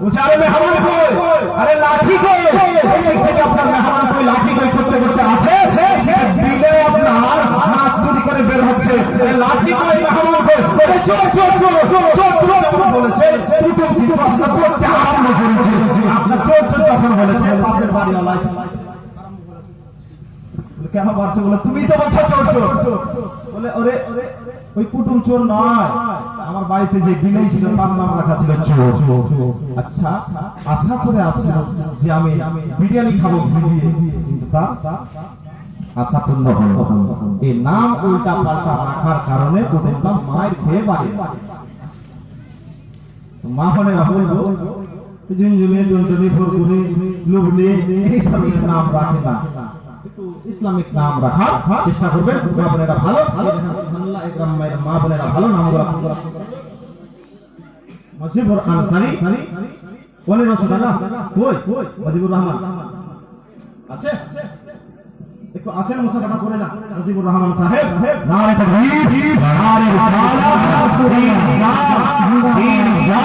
আরে মেহমান কই? আরে লাঠি কই? এই দিক থেকে আপনার মেহমান কই লাঠি কই করতে করতে আছে বিলে আপনার মাছ চুরি করে বের হচ্ছে। লাঠি কই মেহমান কই? আরে চোর চোর যখন বলেছে, পাশের বাড়িওয়ালা কেন মারছো বলে তুমি তো বলছো চোর চোর। বলে, ওরে ওই কুটুম চোর নয়। আমার বাড়িতে যে বিলাই ছিল, তার নাম রাখা ছিল চোর। আচ্ছা আশা করে আসলো যে আমি বিরিয়ানি খাব বিরিয়ে কিন্তু তার আশা পূর্ণ এই নাম উল্টা পাল্টা রাখার কারণে ওদের নাম মায়ের খেয়ে মা হলে বলব এই ধরনের নাম রাখে না। ইসলামিক নাম রাখার চেষ্টা করবেন মা বোনেরা ভালো ভালো আল্লাহ একরাম মায়ের মা বোনেরা ভালো নাম রাখুন মজিবুর আনসারি কোনে রসুল আল্লাহ কই? মজিবুর রহমান। আছে? একটু আসেন মুসাফা করে যান। মজিবুর রহমান সাহেব, নারে তাকবীর, নারে রিসালাত দিন ইসলাম দিন ইসলাম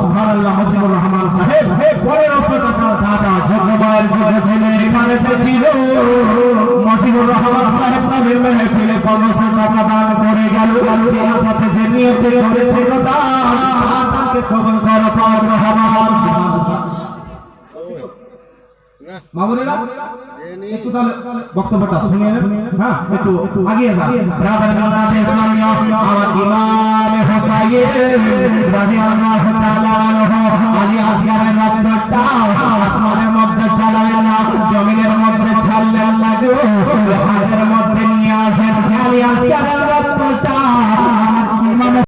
সুবহানাল্লাহ, মজিবুর রহমান সাহেব পরে রসুল দাদা জগবায়ের যুগ ছেলে মজিবুর রহমান সাহেব নামের মেহফিলে পনেরোশো টাকা দান করে গেল। যে সাথে যে নিয়তে করেছে তাকে কবল করো পাক রহমান মামুনেরা, একটু তাহলে বক্তব্যটা শুনিয়ে হ্যাঁ একটু আগিয়ে যান। ব্রাদার মিলাদ ইসলামিয়া আমার ইমাম হোসাইন রাদিয়াল্লাহু তাআলা আলী আসগারের রক্তটা আসমানের মধ্যে চালালেন না, জমিনের الله سبحانه وتعالى